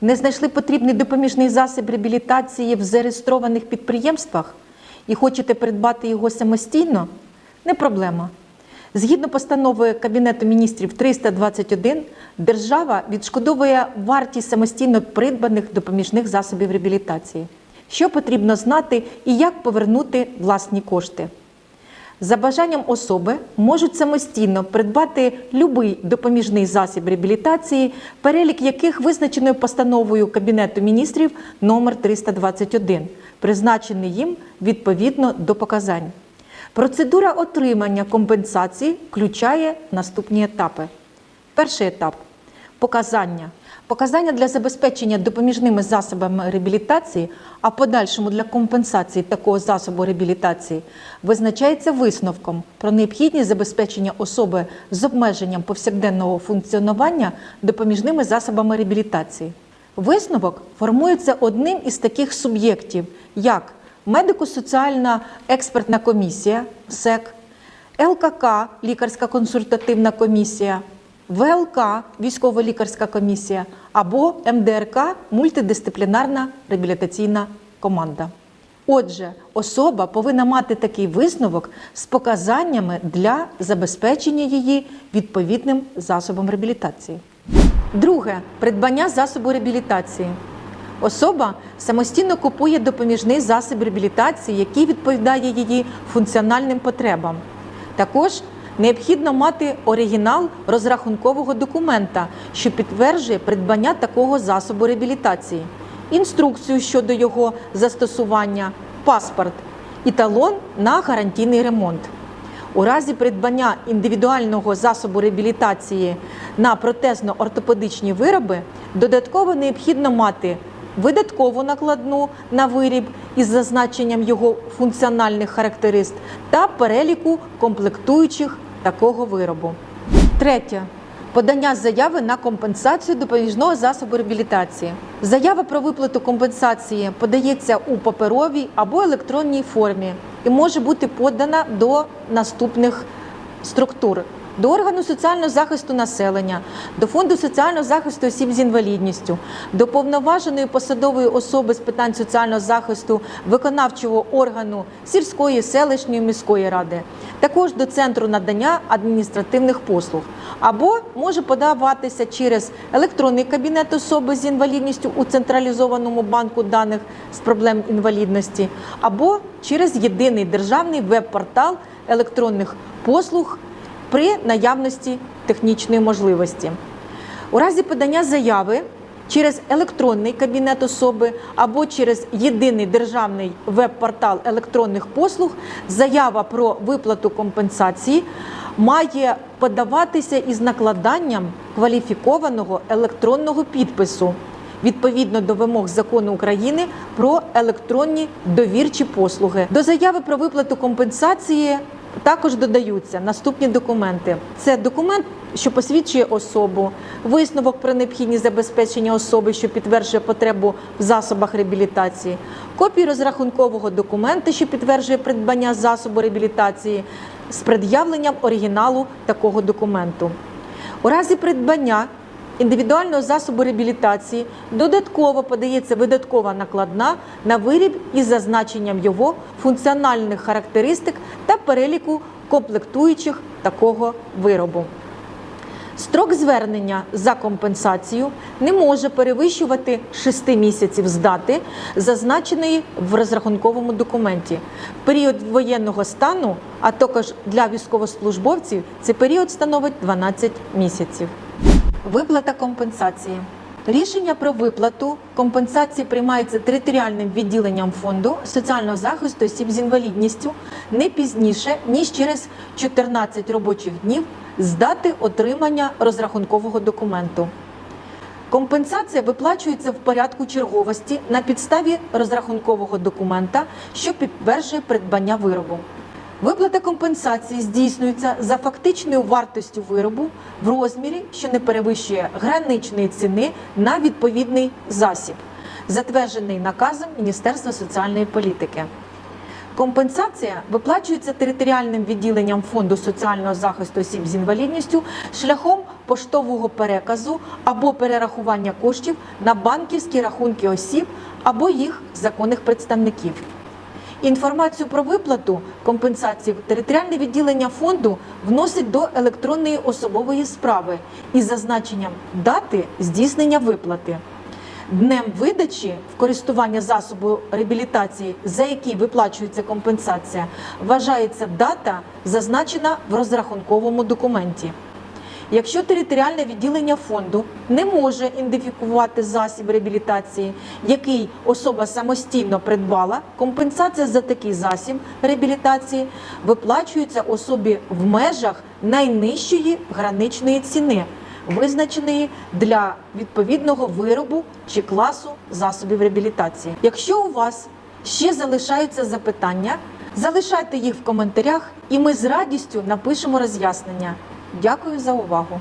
Не знайшли потрібний допоміжний засіб реабілітації в зареєстрованих підприємствах і хочете придбати його самостійно? Не проблема. Згідно постанови Кабінету міністрів 321, держава відшкодовує вартість самостійно придбаних допоміжних засобів реабілітації. Що потрібно знати і як повернути власні кошти? За бажанням особи можуть самостійно придбати будь-який допоміжний засіб реабілітації, перелік яких визначено постановою Кабінету міністрів номер 321, призначений їм відповідно до показань. Процедура отримання компенсації включає наступні етапи. Перший етап показання. Показання для забезпечення допоміжними засобами реабілітації, а подальшому для компенсації такого засобу реабілітації визначається висновком про необхідність забезпечення особи з обмеженням повсякденного функціонування допоміжними засобами реабілітації. Висновок формується одним із таких суб'єктів, як медико-соціальна експертна комісія СЕК, ЛКК лікарська консультативна комісія, ВЛК військово-лікарська комісія або МДРК мультидисциплінарна реабілітаційна команда. Отже, особа повинна мати такий висновок з показаннями для забезпечення її відповідним засобом реабілітації. Друге придбання засобу реабілітації. Особа самостійно купує допоміжний засіб реабілітації, який відповідає її функціональним потребам. Також необхідно мати оригінал розрахункового документа, що підтверджує придбання такого засобу реабілітації, інструкцію щодо його застосування, паспорт і талон на гарантійний ремонт. У разі придбання індивідуального засобу реабілітації на протезно-ортопедичні вироби додатково необхідно мати видаткову накладну на виріб із зазначенням його функціональних характеристик та переліку комплектуючих такого виробу. Третє. Подання заяви на компенсацію допоміжного засобу реабілітації. Заява про виплату компенсації подається у паперовій або електронній формі і може бути подана до наступних структур. До органу соціального захисту населення, до фонду соціального захисту осіб з інвалідністю, до повноваженої посадової особи з питань соціального захисту виконавчого органу сільської, селищної міської ради, також до центру надання адміністративних послуг, або може подаватися через електронний кабінет особи з інвалідністю у централізованому банку даних з проблем інвалідності, або через єдиний державний веб-портал електронних послуг при наявності технічної можливості. У разі подання заяви через електронний кабінет особи або через єдиний державний веб-портал електронних послуг заява про виплату компенсації має подаватися із накладанням кваліфікованого електронного підпису відповідно до вимог закону України про електронні довірчі послуги. До заяви про виплату компенсації також додаються наступні документи: це документ, що посвідчує особу, висновок про необхідність забезпечення особи, що підтверджує потребу в засобах реабілітації, копію розрахункового документа, що підтверджує придбання засобу реабілітації з пред'явленням оригіналу такого документу. У разі придбання індивідуального засобу реабілітації додатково подається видаткова накладна на виріб із зазначенням його функціональних характеристик та переліку комплектуючих такого виробу. Строк звернення за компенсацію не може перевищувати 6 місяців з дати, зазначеної в розрахунковому документі. Період воєнного стану, а також для військовослужбовців, цей період становить 12 місяців. Виплата компенсації. Рішення про виплату компенсації приймається територіальним відділенням фонду соціального захисту осіб з інвалідністю не пізніше ніж через 14 робочих днів з дати отримання розрахункового документу. Компенсація виплачується в порядку черговості на підставі розрахункового документа, що підтверджує придбання виробу. Виплата компенсації здійснюється за фактичною вартостю виробу в розмірі, що не перевищує граничної ціни на відповідний засіб, затверджений наказом Міністерства соціальної політики. Компенсація виплачується територіальним відділенням фонду соціального захисту осіб з інвалідністю шляхом поштового переказу або перерахування коштів на банківські рахунки осіб або їх законних представників. Інформацію про виплату компенсації територіальне відділення фонду вносить до електронної особової справи із зазначенням дати здійснення виплати. Днем видачі в користування засобу реабілітації, за який виплачується компенсація, вважається дата, зазначена в розрахунковому документі. Якщо територіальне відділення фонду не може ідентифікувати засіб реабілітації, який особа самостійно придбала, компенсація за такий засіб реабілітації виплачується особі в межах найнижчої граничної ціни, визначеної для відповідного виробу чи класу засобів реабілітації. Якщо у вас ще залишаються запитання, залишайте їх в коментарях, і ми з радістю напишемо роз'яснення. Дякую за увагу.